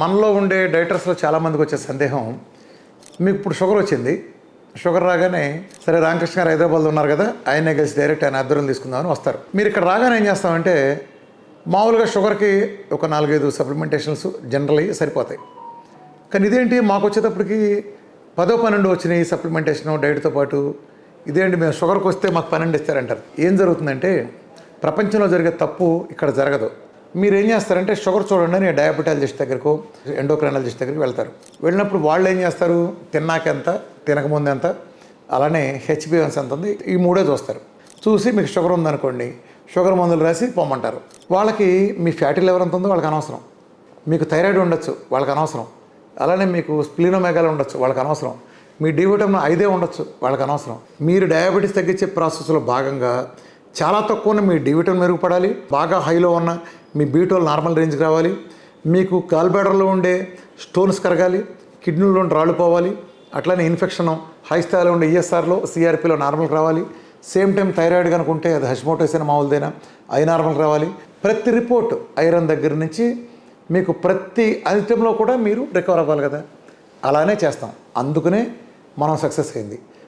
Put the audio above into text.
మనలో ఉండే డైటర్స్లో చాలామందికి వచ్చే సందేహం మీకు ఇప్పుడు షుగర్ వచ్చింది. షుగర్ రాగానే సరే రామకృష్ణ గారు హైదరాబాద్లో ఉన్నారు కదా ఆయనే కలిసి డైరెక్ట్ ఆయన ఆధ్వర్యం తీసుకుందామని వస్తారు. మీరు ఇక్కడ రాగానే ఏం చేస్తామంటే మామూలుగా షుగర్కి ఒక నాలుగైదు సప్లిమెంటేషన్స్ జనరల్ అయ్యి సరిపోతాయి. కానీ ఇదేంటి మాకు వచ్చేటప్పటికి పదో పన్నెండు వచ్చినాయి సప్లిమెంటేషను డైట్తో పాటు. ఇదేంటి మేము షుగర్కి వస్తే మాకు పన్నెండు ఇస్తారంటారు. ఏం జరుగుతుందంటే ప్రపంచంలో జరిగే తప్పు ఇక్కడ జరగదు. మీరు ఏం చేస్తారంటే షుగర్ చూడండి అని డయాబెటాలజిస్ట్ దగ్గరకు ఎండోక్రైనాలజిస్ట్ దగ్గరికి వెళ్తారు. వెళ్ళినప్పుడు వాళ్ళు ఏం చేస్తారు? తిన్నాక ఎంత తినకముందు ఎంత అలానే హెచ్బిఎన్స్ ఎంత ఉంది? ఈ మూడే చూస్తారు. చూసి మీకు షుగర్ ఉందనుకోండి షుగర్ మందులు రాసి పొమ్మంటారు. వాళ్ళకి మీ ఫ్యాటీ లెవెల్ ఎంత ఉందో వాళ్ళకి అనవసరం. మీకు థైరాయిడ్ ఉండొచ్చు వాళ్ళకి అనవసరం. అలానే మీకు స్ప్లీనోమెగాలు ఉండొచ్చు వాళ్ళకి అనవసరం. మీ డివిటమిన్ ఐదే ఉండొచ్చు వాళ్ళకి అనవసరం. మీరు డయాబెటీస్ తగ్గించే ప్రాసెస్లో భాగంగా చాలా తక్కువ మీ డివిటమిన్ మెరుగుపడాలి బాగా హైలో ఉన్న మీ బీటోల్ నార్మల్ రేంజ్కి రావాలి. మీకు కాల్బేడర్లో ఉండే స్టోన్స్ కరగాలి కిడ్నీలో రాళ్ళు పోవాలి అట్లనే ఇన్ఫెక్షన్ హై స్థాయిలో ఉండే ఈఎస్ఆర్లో సిఆర్పిలో నార్మల్కి రావాలి. సేమ్ టైం థైరాయిడ్ కనుకుంటే అది హష్మోటోస్ అయిన మామూలుదైనా ఐ నార్మల్కి రావాలి. ప్రతి రిపోర్ట్ ఐరన్ దగ్గర నుంచి మీకు ప్రతి ఐటెంలో కూడా మీరు రికవర్ అవ్వాలి కదా. అలానే చేస్తాం. అందుకనే మనం సక్సెస్ అయింది.